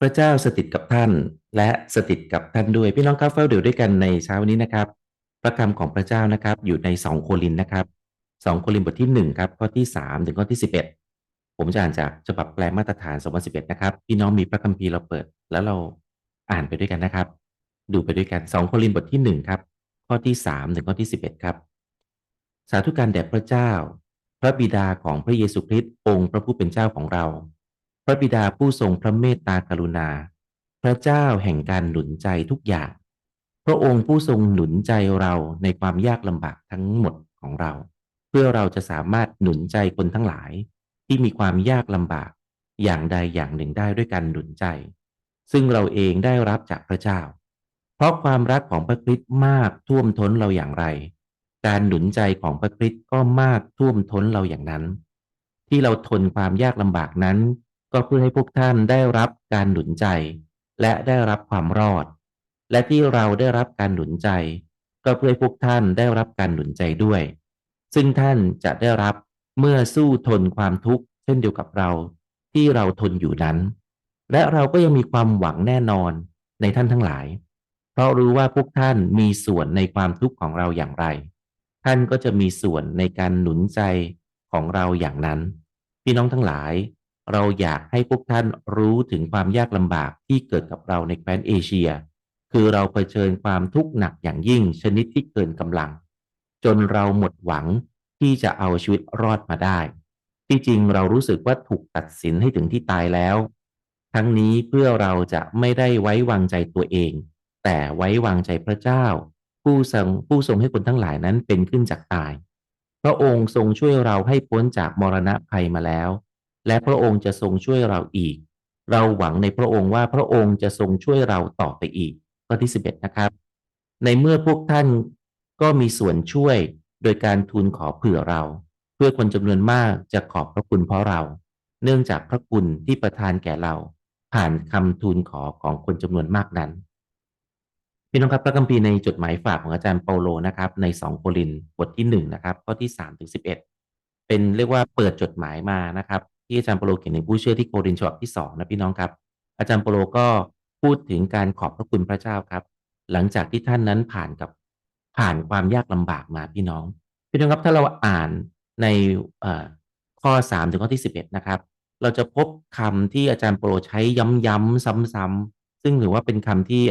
พระเจ้าสถิตกับท่าน และสถิตกับท่านด้วยพี่น้องครับเฝ้าเดี๋ยวด้วยกันในเช้านี้นะครับ พระคำของพระเจ้านะครับ อยู่ในสองโครินนะครับสองโครินบทที่หนึ่งครับข้อที่สามถึงข้อที่สิบเอ็ดผมจะอ่านจากฉบับแปลมาตรฐาน2011นสิบเอ็ดนะครับพี่น้องมีพระคัมภีร์เราเปิด แล้วเราอ่านไปด้วยกันนะครับ ดูไปด้วยกันสองโครินบทที่หนึ่งครับข้อที่สามถึงข้อที่สิบเอ็ดครับ สาธุการแด่พระเจ้า พระบิดาของพระเยซูคริสต์องค์พระผู้เป็นเจ้าของเรา ระบิดาผู้ทรงพระเมตตากรุณา พระเจ้าแห่งการหนุนใจทุกอย่าง พระองค์ผู้ทรงหนุนใจเราในความยากลำบากทั้งหมดของเรา เพื่อเราจะสามารถหนุนใจคนทั้งหลาย ที่มีความยากลำบากอย่างใดอย่างหนึ่งได้ด้วยการหนุนใจ ซึ่งเราเองได้รับจากพระเจ้า เพราะความรักของพระคริสต์มากท่วมท้นเราอย่างไร การหนุนใจของพระคริสต์ก็มากท่วมท้นเราอย่างนั้น ที่เราทนความยากลำบากนั้น ก็เพื่อให้พวกท่านได้รับการหนุนใจ และได้รับความรอด และที่เราได้รับการหนุนใจ ก็เพื่อให้พวกท่านได้รับการหนุนใจด้วย ซึ่งท่านจะได้รับเมื่อสู้ทนความทุกข์เช่นเดียวกับเรา ที่เราทนอยู่นั้น และเราก็ยังมีความหวังแน่นอนในท่านทั้งหลาย เพราะรู้ว่าพวกท่านมีส่วนในความทุกข์ของเราอย่างไร ท่านก็จะมีส่วนในการหนุนใจของเราอย่างนั้น พี่น้องทั้งหลาย เราอยากให้พวกท่านรู้ถึงความยากลำบากที่เกิดกับเราในแคว้นเอเชีย คือเราเผชิญความทุกข์หนักอย่างยิ่งชนิดที่เกินกำลัง จนเราหมดหวังที่จะเอาชีวิตรอดมาได้ ที่จริงเรารู้สึกว่าถูกตัดสินให้ถึงที่ตายแล้ว ทั้งนี้เพื่อเราจะไม่ได้ไว้วางใจตัวเอง แต่ไว้วางใจพระเจ้า ผู้ทรงผู้ทรงให้คนทั้งหลายนั้นเป็นขึ้นจากตาย พระองค์ทรงช่วยเราให้พ้นจากมรณะภัยมาแล้ว และพระองค์จะทรงช่วยเราอีก เราหวังในพระองค์ว่าพระองค์จะทรงช่วยเราต่อไปอีกข้อที่ 11 นะครับ ในเมื่อพวกท่านก็มีส่วนช่วยโดยการทูลขอเผื่อเรา เพื่อคนจำนวนมากจะขอบพระคุณเพราะเรา เนื่องจากพระคุณที่ประทานแก่เรา ผ่านคำทูลขอของคนจำนวนมากนั้นพี่น้องครับพระคัมภีร์ในจดหมายฝากของอาจารย์เปาโลนะครับใน 2 โครินบทที่1นะครับข้อที่3ถึง11 เป็นเรียกว่าเปิดจดหมายมานะครับ ที่อาจารย์เปโลเขียนในผู้เชื่อที่โครินฉบับที่2นะพี่น้องครับ อาจารย์เปโลก็พูดถึงการขอบพระคุณพระเจ้าครับ หลังจากที่ท่านนั้นผ่านกับผ่านความยากลำบากมาพี่น้อง พี่น้องครับถ้าเราอ่านในข้อ3ถึงข้อที่11นะครับ เราจะพบคำที่อาจารย์โปรใช้ย้ำๆซ้ำๆซึ่งถือว่าเป็นคำที่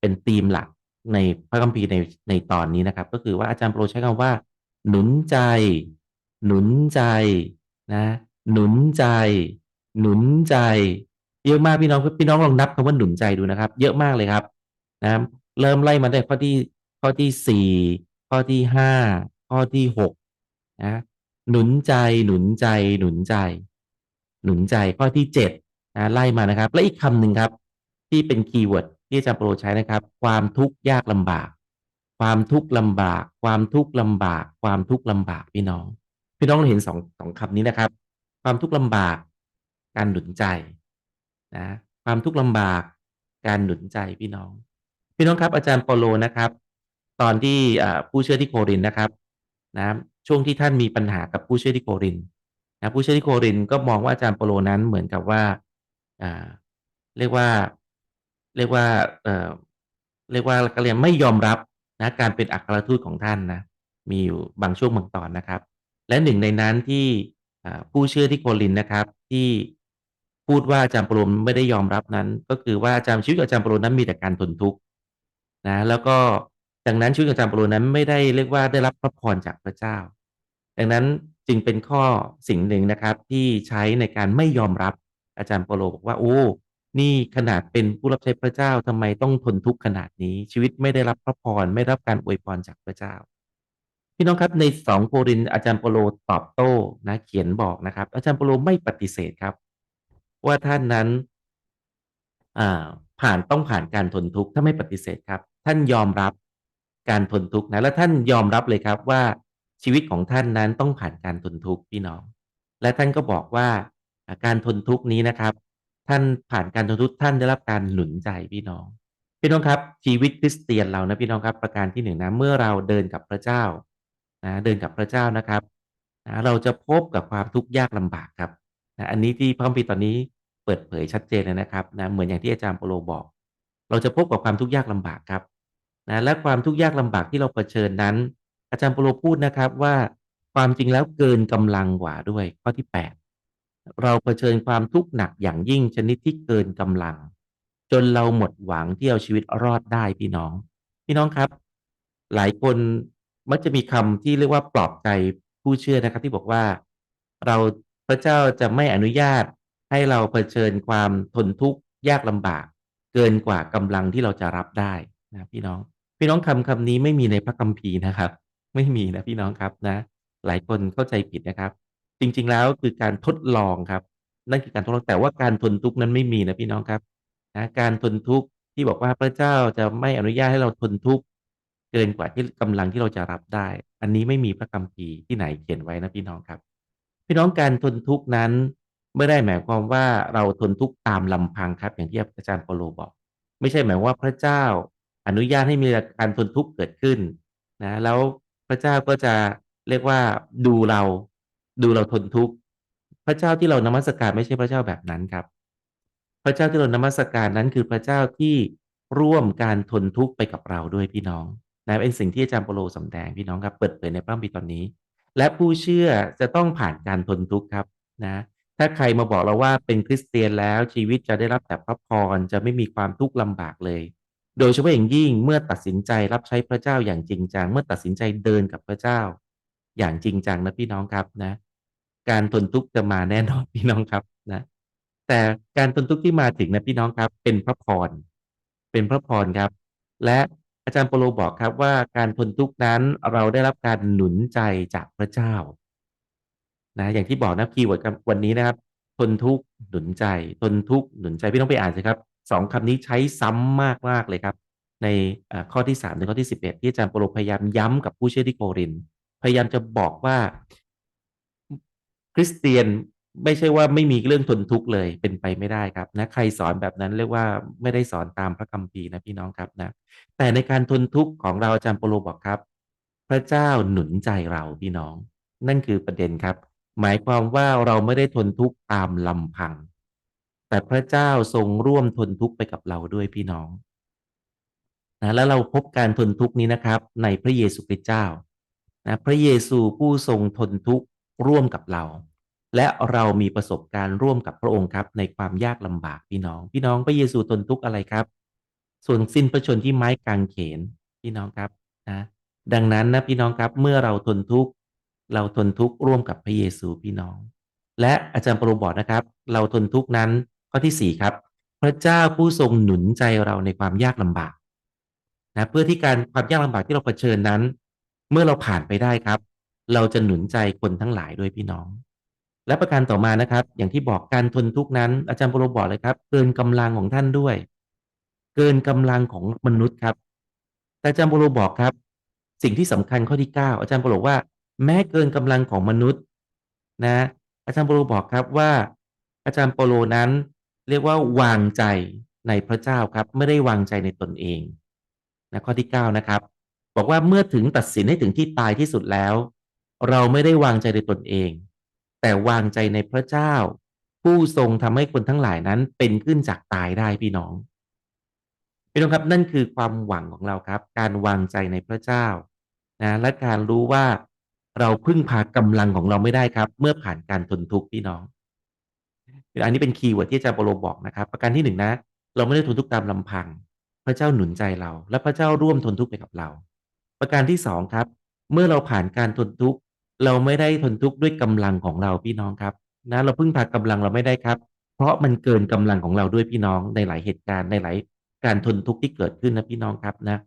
เป็นธีมหลักในพระคัมภีร์ในในตอนนี้นะครับ ก็คือว่าอาจารย์โปรใช้คำว่า หนุนใจ หนุนใจนะ หนุนใจ หนุนใจ เยอะมากพี่น้องพี่น้องลองนับคำว่าหนุนใจดูนะครับ เยอะมากเลยครับนะเริ่มไล่มาได้ข้อที่ข้อที่สี่ข้อที่ห้าข้อที่หกนะหนุนใจหนุนใจ หนุนใจ หนุนใจข้อที่เจ็ดนะไล่มานะครับ และอีกคำหนึ่งครับ ที่เป็นคีย์เวิร์ดที่อาจารย์โปรใช้นะครับ ความทุกข์ยากลำบาก ความทุกข์ลำบาก ความทุกข์ลำบาก ความทุกข์ลำบากพี่น้อง พี่น้องเราเห็นสองสองคำนี้นะครับ ความทุกข์ลำบาก การหนุนใจนะความทุกข์ลำบากการหนุนใจพี่น้อง พี่น้องครับอาจารย์เปโลนะครับ ตอนที่ผู้เชื่อที่โครินนะครับนะช่วงที่ท่านมีปัญหากับผู้เชื่อที่โครินนะผู้เชื่อที่โครินก็มองว่าอาจารย์เปโลนั้นเหมือนกับว่าเรียกว่าเรียกว่าเรียกว่าก็เรียนไม่ยอมรับนะการเป็นอัครทูตของท่านนะมีอยู่บางช่วงบางตอนนะครับ และหนึ่งในนั้นที่ ผู้เชื่อที่โครินนะครับ ที่พูดว่าอาจารย์ปรมไม่ได้ยอมรับนั้น ก็คือว่าอาจารย์ชีวิตอาจารย์ปรมนั้นมีแต่การทนทุกข์นะแล้วก็ดังนั้นชีวิตอาจารย์ปรมนั้นไม่ได้เรียกว่าได้รับพระพรจากพระเจ้า ดังนั้นจึงเป็นข้อสิ่งหนึ่งนะครับ ที่ใช้ในการไม่ยอมรับอาจารย์เปโลบอกว่าโอ้นี่ขนาดเป็นผู้รับใช้พระเจ้าทำไมต้องทนทุกข์ขนาดนี้ ชีวิตไม่ได้รับพระพรไม่รับการอวยพรจากพระเจ้า พี่น้องครับในสองโครินอาจารย์เปโลตอบโต้นะเขียนบอกนะครับ อาจารย์เปโลไม่ปฏิเสธครับ ว่าท่านนั้นผ่านต้องผ่านการทนทุกข์ถ้าไม่ปฏิเสธครับ ท่านยอมรับการทนทุกข์นะและท่านยอมรับเลยครับว่าชีวิตของท่านนั้นต้องผ่านการทนทุกข์พี่น้อง และท่านก็บอกว่าการทนทุกข์นี้นะครับ ท่านผ่านการทนทุกข์ท่านได้รับการหนุนใจพี่น้อง พี่น้องครับ ชีวิตคริสเตียนเรานะพี่น้องครับ ประการที่หนึ่งนะเมื่อเราเดินกับพระเจ้า นะเดินกับพระเจ้านะครับนะเราจะพบกับความทุกข์ยากลำบากครับนะอันนี้ที่พระคัมภีร์ตอนนี้เปิดเผยชัดเจนเลยนะครับนะเหมือนอย่างที่อาจารย์โปโลบอก เราจะพบกับความทุกข์ยากลำบากครับนะและความทุกข์ยากลำบากที่เราเผชิญนั้น อาจารย์โปโลพูดนะครับว่าความจริงแล้วเกินกำลังกว่าด้วย ข้อที่ 8 เราเผชิญความทุกข์หนักอย่างยิ่งชนิดที่เกินกำลัง จนเราหมดหวังที่เอาชีวิตรอดได้พี่น้อง พี่น้องครับ หลายคน มักจะมีคำที่เรียกว่าปลอบใจผู้เชื่อนะครับ ที่บอกว่า เราพระเจ้าจะไม่อนุญาตให้เราเผชิญความทนทุกข์ยากลำบาก เกินกว่ากำลังที่เราจะรับได้นะพี่น้อง พี่น้องคำคำนี้ไม่มีในพระคัมภีร์นะครับ ไม่มีนะพี่น้องครับนะ หลายคนเข้าใจผิดนะครับ จริง ๆ แล้วคือการทดลองครับ นั่นคือการทดลองแต่ว่าการทนทุกข์นั้นไม่มีนะพี่น้องครับนะการทนทุกข์ที่บอกว่าพระเจ้าจะไม่อนุญาตให้เราทนทุกข์ เกินกว่าที่กำลังที่เราจะรับได้ อันนี้ไม่มีพระคัมภีร์ที่ไหนเขียนไว้นะพี่น้องครับ พี่น้องการทนทุกข์นั้นไม่ได้หมายความว่าเราทนทุกข์ตามลำพังครับ อย่างที่อาจารย์เปโลบอก ไม่ใช่หมายว่าพระเจ้าอนุญาตให้มีการทนทุกข์เกิดขึ้นนะแล้วพระเจ้าก็จะเรียกว่าดูเราดูเราทนทุกข์พระเจ้าที่เรานมัสการไม่ใช่พระเจ้าแบบนั้นครับ พระเจ้าที่เรานมัสการนั้นคือพระเจ้าที่ร่วมการทนทุกข์ไปกับเราด้วยพี่น้อง นะเป็นสิ่งที่อาจารย์เปโลสำแดงพี่น้องครับเปิดเผยในพระคัมภีตอนนี้ และผู้เชื่อจะต้องผ่านการทนทุกข์ครับนะถ้าใครมาบอกเราว่าเป็นคริสเตียนแล้วชีวิตจะได้รับแต่พระพรจะไม่มีความทุกข์ลำบากเลย โดยเฉพาะอย่างยิ่งเมื่อตัดสินใจรับใช้พระเจ้าอย่างจริงจังเมื่อตัดสินใจเดินกับพระเจ้า อย่างจริงจังนะพี่น้องครับนะ การทนทุกข์จะมาแน่นอนพี่น้องครับนะ แต่การทนทุกข์ที่มาถึงนะพี่น้องครับ เป็นพระพรเป็นพระพรครับ และ อาจารย์โปโลบอกครับว่าการทนทุกข์นั้นเราได้รับการหนุนใจจากพระเจ้านะอย่างที่บอกนะคีย์เวิร์ดวันนี้นะครับ ทนทุกข์หนุนใจ ทนทุกข์หนุนใจพี่ต้องไปอ่านสิครับสองคำนี้ใช้ซ้ำมากมากเลยครับ ในข้อที่สามถึงข้อที่สิบเอ็ดที่อาจารย์โปโลพยายามย้ำกับผู้เชื่อที่โครินพยายามจะบอกว่า คริสเตียน ไม่ใช่ว่าไม่มีเรื่องทนทุกข์เลยเป็นไปไม่ได้ครับนะใครสอนแบบนั้นเรียกว่าไม่ได้สอนตามพระคัมภีร์นะพี่น้องครับนะ แต่ในการทนทุกข์ของเราอาจารย์โปโลบอกครับ พระเจ้าหนุนใจเราพี่น้อง นั่นคือประเด็นครับ หมายความว่าเราไม่ได้ทนทุกข์ตามลำพัง แต่พระเจ้าทรงร่วมทนทุกข์ไปกับเราด้วยพี่น้องนะแล้วเราพบการทนทุกข์นี้นะครับ ในพระเยซูคริสต์เจ้านะพระเยซูผู้ทรงทนทุกข์ร่วมกับเรา และเรามีประสบการณ์ร่วมกับพระองค์ครับ ในความยากลำบากพี่น้อง พี่น้องพระเยซูทนทุกข์อะไรครับ ส่วนสิ้นพระชนที่ไม้กางเขนพี่น้องครับนะดังนั้นนะพี่น้องครับเมื่อเราทนทุกข์เราทนทุกข์ร่วมกับพระเยซูพี่น้อง และอาจารย์ปรบอกนะครับ เราทนทุกข์นั้นข้อที่สี่ครับ พระเจ้าผู้ทรงหนุนใจเราในความยากลำบากนะเพื่อที่การความยากลำบากที่เราเผชิญนั้น เมื่อเราผ่านไปได้ครับ เราจะหนุนใจคนทั้งหลายด้วยพี่น้อง และประการต่อมานะครับ อย่างที่บอกการทนทุกข์นั้น อาจารย์ปรบอกเลยครับ เกินกำลังของท่านด้วย เกินกำลังของมนุษย์ครับแต่อาจารย์ปรบอกครับ สิ่งที่สำคัญข้อที่เก้าอาจารย์ปรบอกว่า แม้เกินกำลังของมนุษย์ นะ อาจารย์ปรบอกครับว่า อาจารย์ปโลนั้น เรียกว่าวางใจในพระเจ้าครับ ไม่ได้วางใจในตนเองนะข้อที่ 9 นะครับ บอกว่าเมื่อถึงตัดสินให้ถึงที่ตายที่สุดแล้ว เราไม่ได้วางใจในตนเอง แต่วางใจในพระเจ้า ผู้ทรงทำให้คนทั้งหลายนั้นเป็นขึ้นจากตายได้พี่น้องพี่น้องครับนั่นคือความหวังของเราครับ การวางใจในพระเจ้านะและการรู้ว่าเราพึ่งพากำลังของเราไม่ได้ครับ เมื่อผ่านการทนทุกข์พี่น้อง อันนี้เป็นคีย์เวิร์ดที่อาจารย์โปโลบอกนะครับ ประการที่หนึ่งนะ เราไม่ได้ทนทุกข์ตามลำพัง พระเจ้าหนุนใจเรา และพระเจ้าร่วมทนทุกข์ไปกับเรา ประการที่สองครับ เมื่อเราผ่านการทนทุกข์ เราไม่ได้ทนทุกข์ด้วยกำลังของเราพี่น้องครับ นะ เราพึ่งพากำลังเราไม่ได้ครับ เพราะมันเกินกำลังของเราด้วยพี่น้องในหลายเหตุการณ์ในหลายการทนทุกข์ที่เกิดขึ้นนะพี่น้องครับนะ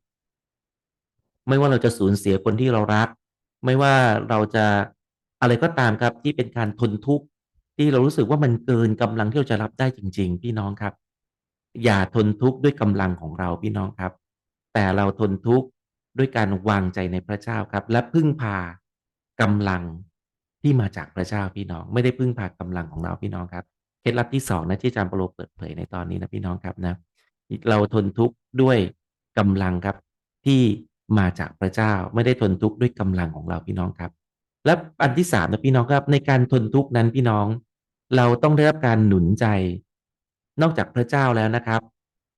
ไม่ว่าเราจะสูญเสียคนที่เรารัก ไม่ว่าเราจะอะไรก็ตามครับที่เป็นการทนทุกข์ที่เรารู้สึกว่ามันเกินกำลังที่เราจะรับได้จริง ๆ พี่น้องครับ อย่าทนทุกข์ด้วยกำลังของเราพี่น้องครับ แต่เราทนทุกข์ด้วยการวางใจในพระเจ้าครับ และพึ่งพา กำลังที่มาจากพระเจ้าพี่น้อง ไม่ได้พึ่งพากำลังของเราพี่น้องครับเคล็ดลับที่สองนะที่อาจารย์เปโลเปิดเผยในตอนนี้นะพี่น้องครับนะเราทนทุกข์ด้วยกำลังครับที่มาจากพระเจ้าไม่ได้ทนทุกข์ด้วยกำลังของเราพี่น้องครับ และอันที่สามนะพี่น้องครับ ในการทนทุกข์นั้นพี่น้อง เราต้องได้รับการหนุนใจ นอกจากพระเจ้าแล้วนะครับ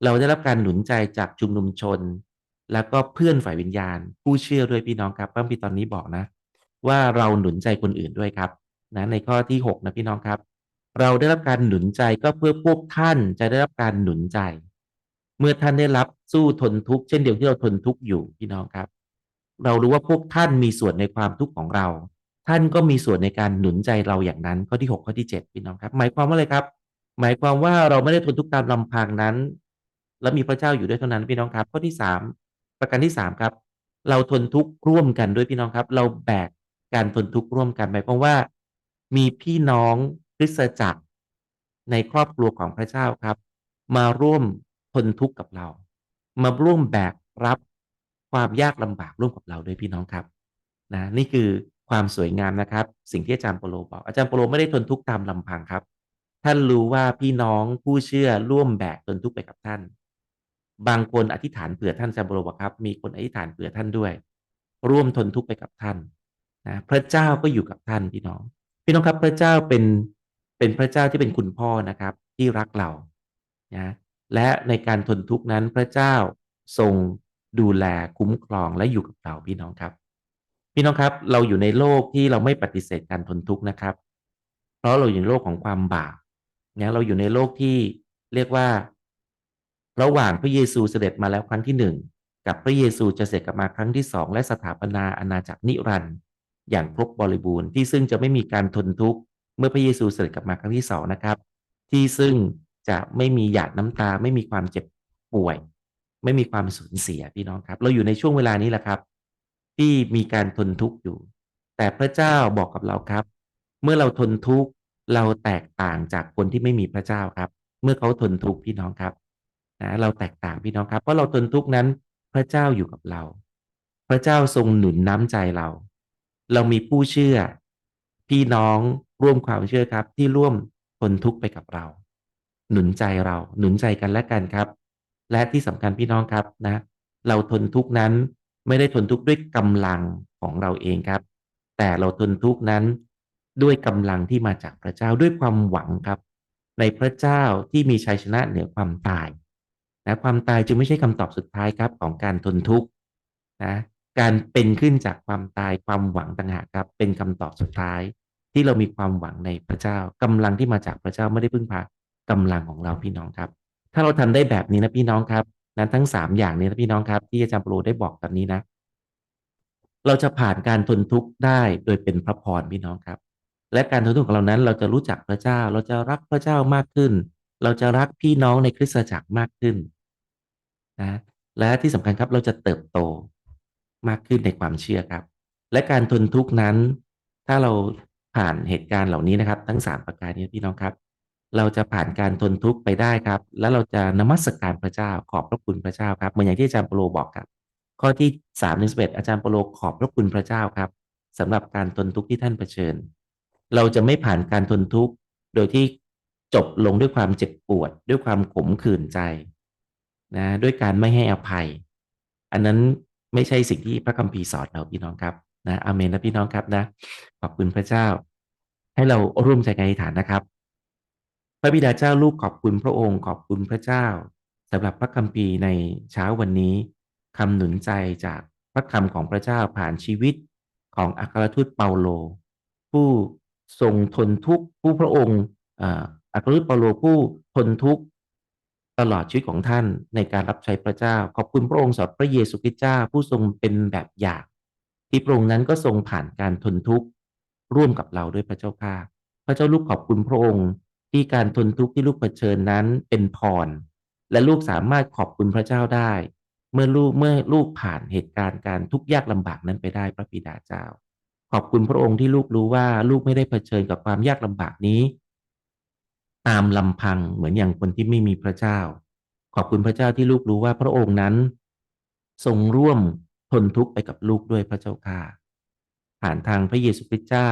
เราได้รับการหนุนใจจากชุมนุมชน แล้วก็เพื่อนฝ่ายวิญญาณ ผู้เชื่อด้วยพี่น้องครับพระคัมภีร์ตอนนี้บอกนะ ว่าเราหนุนใจคนอื่นด้วยครับนะในข้อที่ 6 นะพี่น้องครับ เราได้รับการหนุนใจก็เพื่อพวกท่านจะได้รับการหนุนใจ เมื่อท่านได้รับสู้ทนทุกข์เช่นเดียวที่เราทนทุกข์อยู่พี่น้องครับ เรารู้ว่าพวกท่านมีส่วนในความทุกข์ของเรา ท่านก็มีส่วนในการหนุนใจเราอย่างนั้น ข้อที่ 6 ข้อที่ 7 พี่น้องครับ หมายความว่าอะไรครับ หมายความว่าเราไม่ได้ทนทุกข์ตามลำพังนั้น และมีพระเจ้าอยู่ด้วยเท่านั้นพี่น้องครับ ข้อที่ 3 ประการที่3ครับเราทนทุกข์ร่วมกันด้วยพี่น้องครับ เราแบก การทนทุกข์ร่วมกันหมายความว่า มีพี่น้องคริสตจักรในครอบครัวของพระเจ้าครับ มาร่วมทนทุกข์กับเรา มาร่วมแบกรับความยากลำบากร่วมกับเราด้วยพี่น้องครับนะนี่คือความสวยงามนะครับ สิ่งที่อาจารย์โปโลบอก อาจารย์โปโลไม่ได้ทนทุกข์ตามลำพังครับ ท่านรู้ว่าพี่น้องผู้เชื่อร่วมแบกทนทุกข์ไปกับท่าน บางคนอธิษฐานเผื่อท่านอาจารย์โปโลบอกครับ มีคนอธิษฐานเผื่อท่านด้วย ร่วมทนทุกข์ไปกับท่าน นะพระเจ้าก็อยู่กับท่านพี่น้อง พี่น้องครับพระเจ้าเป็นเป็นพระเจ้าที่เป็นคุณพ่อนะครับที่รักเรานะและในการทนทุกข์นั้นพระเจ้าทรงดูแลคุ้มครองและอยู่กับเราพี่น้องครับ พี่น้องครับเราอยู่ในโลกที่เราไม่ปฏิเสธการทนทุกข์นะครับ เพราะเราอยู่ในโลกของความบาปนะเราอยู่ในโลกที่เรียกว่า ระหว่างพระเยซูเสด็จมาแล้วครั้งที่หนึ่งกับพระเยซูจะเสด็จกลับมาครั้งที่สองและสถาปนาอาณาจักรนิรันดร์ อย่างครบบริบูรณ์ที่ซึ่งจะไม่มีการทนทุกข์เมื่อพระเยซูเสด็จกลับมาครั้งที่สองนะครับ ที่ซึ่งจะไม่มีหยาดน้ำตา ไม่มีความเจ็บป่วย ไม่มีความสูญเสียพี่น้องครับ เราอยู่ในช่วงเวลานี้แหละครับ ที่มีการทนทุกข์อยู่ แต่พระเจ้าบอกกับเราครับ เมื่อเราทนทุกข์เราแตกต่างจากคนที่ไม่มีพระเจ้าครับ เมื่อเขาทนทุกข์พี่น้องครับนะเราแตกต่างพี่น้องครับเพราะเราทนทุกข์นั้น พระเจ้าอยู่กับเรา พระเจ้าทรงหนุนน้ำใจเรา เรามีผู้เชื่อ พี่น้องร่วมความเชื่อครับ ที่ร่วมทนทุกข์ไปกับเรา หนุนใจเรา หนุนใจกันและกันครับ และที่สำคัญพี่น้องครับนะ เราทนทุกข์นั้นไม่ได้ทนทุกข์ด้วยกำลังของเราเองครับ แต่เราทนทุกข์นั้น ด้วยกำลังที่มาจากพระเจ้าด้วยความหวังครับ ในพระเจ้าที่มีชัยชนะเหนือความตายนะความตายจึงไม่ใช่คำตอบสุดท้ายครับของการทนทุกข์นะ การเป็นขึ้นจากความตายความหวังต่างหากครับ เป็นคำตอบสุดท้าย ที่เรามีความหวังในพระเจ้ากำลังที่มาจากพระเจ้าไม่ได้พึ่งพากำลังของเราพี่น้องครับ ถ้าเราทำได้แบบนี้นะพี่น้องครับนั้นทั้งสามอย่างนี้นะพี่น้องครับ ที่อาจารย์ปรได้บอกแบบนี้นะ เราจะผ่านการทนทุกข์ได้โดยเป็นพระพรพี่น้องครับ และการทนทุกข์ของเรานั้น เราจะรู้จักพระเจ้า เราจะรักพระเจ้ามากขึ้น เราจะรักพี่น้องในคริสตจักรมากขึ้นนะและที่สำคัญครับเราจะเติบโต มากขึ้นในความเชื่อครับ และการทนทุกข์นั้น ถ้าเราผ่านเหตุการณ์เหล่านี้นะครับ ทั้งสามประการนี้พี่น้องครับ เราจะผ่านการทนทุกข์ไปได้ครับ แล้วเราจะนมัสการพระเจ้าขอบพระคุณพระเจ้าครับเหมือนอย่างที่อาจารย์เปโลบอกครับ ข้อที่สามถึงสิบเอ็ดอาจารย์เปโลขอบพระคุณพระเจ้าครับสำหรับการทนทุกข์ที่ท่านเผชิญ เราจะไม่ผ่านการทนทุกข์โดยที่จบลงด้วยความเจ็บปวด ด้วยความขมขื่นใจนะด้วยการไม่ให้อภัย อันนั้น ไม่ใช่สิ่งที่พระคัมภีร์สอนเราพี่น้องครับนะอเมนนะพี่น้องครับนะ ขอบคุณพระเจ้า ให้เราร่วมใจกันอธิษฐานนะครับ พระบิดาเจ้าลูกขอบคุณพระองค์ ขอบคุณพระเจ้าสำหรับพระคัมภีร์ในเช้าวันนี้คำหนุนใจจากพระคำของพระเจ้าผ่านชีวิตของอัครทูตเปาโล ผู้ทรงทนทุกข์ผู้พระองค์อัครทูตเปาโลผู้ทนทุกข์ ตลอดชีวิตของท่านในการรับใช้พระเจ้า ขอบคุณพระองค์สำหรับพระเยซูคริสต์เจ้าผู้ทรงเป็นแบบอย่าง ที่พระองค์นั้นก็ทรงผ่านการทนทุกข์ร่วมกับเราด้วยพระเจ้าค่ะ พระเจ้าลูกขอบคุณพระองค์ ที่การทนทุกข์ที่ลูกเผชิญนั้นเป็นพร และลูกสามารถขอบคุณพระเจ้าได้ เมื่อลูกเมื่อลูกผ่านเหตุการณ์การทุกข์ยากลำบากนั้นไปได้พระบิดาเจ้า ขอบคุณพระองค์ที่ลูกรู้ว่าลูกไม่ได้เผชิญกับความยากลำบากนี้ ตามลำพังเหมือนอย่างคนที่ไม่มีพระเจ้า ขอบคุณพระเจ้าที่ลูกรู้ว่าพระองค์นั้น ทรงร่วมทนทุกข์ไปกับลูกด้วยพระเจ้าค่ะผ่านทางพระเยซูคริสต์เจ้า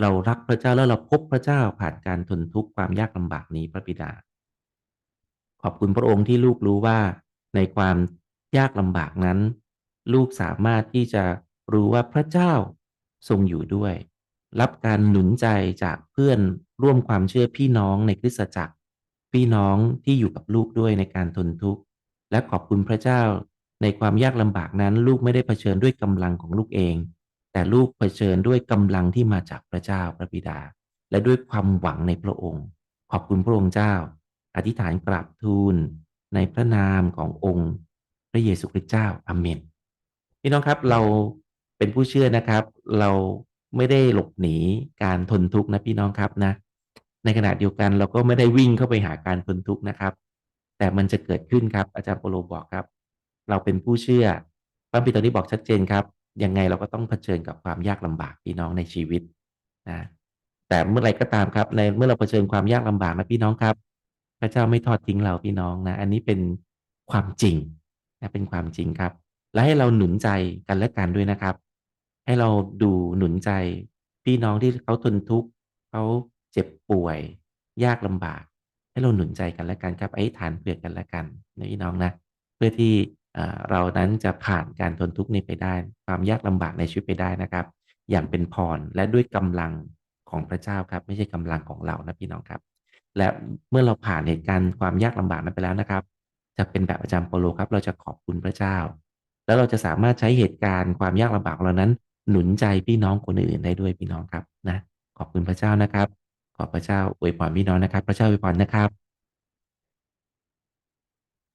เรารักพระเจ้าแล้วเราพบพระเจ้าผ่านการทนทุกข์ความยากลำบากนี้พระบิดา ขอบคุณพระองค์ที่ลูกรู้ว่าในความยากลำบากนั้น ลูกสามารถที่จะรู้ว่าพระเจ้าทรงอยู่ด้วย รับการหนุนใจจากเพื่อน ร่วมความเชื่อพี่น้องในคริสตจักร พี่น้องที่อยู่กับลูกด้วยในการทนทุกข์ และขอบคุณพระเจ้าในความยากลำบากนั้น ลูกไม่ได้เผชิญด้วยกำลังของลูกเอง แต่ลูกเผชิญด้วยกำลังที่มาจากพระเจ้าพระบิดา และด้วยความหวังในพระองค์ ขอบคุณพระองค์เจ้า อธิษฐานกราบทูลในพระนามขององค์ พระเยซูคริสต์เจ้าอาเมนพี่น้องครับเราเป็นผู้เชื่อนะครับ เราไม่ได้หลบหนีการทนทุกข์นะพี่น้องครับนะ ในขณะเดียวกันเราก็ไม่ได้วิ่งเข้าไปหาการทนทุกข์นะครับ แต่มันจะเกิดขึ้นครับ อาจารย์โปโลบอกครับ เราเป็นผู้เชื่อพระบิดานี้บอกชัดเจนครับ ยังไงเราก็ต้องเผชิญกับความยากลำบากพี่น้องในชีวิตนะแต่เมื่อไรก็ตามครับ ในเมื่อเราเผชิญความยากลำบากนะพี่น้องครับ พระเจ้าไม่ทอดทิ้งเราพี่น้องนะ อันนี้เป็นความจริงนะเป็นความจริงครับ และให้เราหนุนใจกันและกันด้วยนะครับ ให้เราดูหนุนใจพี่น้องที่เขาทนทุกข์เขา เจ็บป่วย ยากลำบาก ให้เราหนุนใจกันและกันครับไอ้ฐานเผื่อกันและกันนะพี่น้องนะ เพื่อที่เรานั้นจะผ่านการทนทุกข์นี้ไปได้ ความยากลำบากในชีวิตไปได้นะครับ อย่างเป็นพรและด้วยกำลังของพระเจ้าครับ ไม่ใช่กำลังของเรานะพี่น้องครับ และเมื่อเราผ่านเหตุการณ์ความยากลำบากนั้นไปแล้วนะครับ จะเป็นแบบอาจารย์โปโลครับ เราจะขอบคุณพระเจ้า แล้วเราจะสามารถใช้เหตุการณ์ความยากลำบากของเรานั้น หนุนใจพี่น้องคนอื่นได้ด้วยพี่น้องครับนะขอบคุณพระเจ้านะครับ ขอพระเจ้าอวยพรพี่น้องนะครับ พระเจ้าอวยพรนะครับ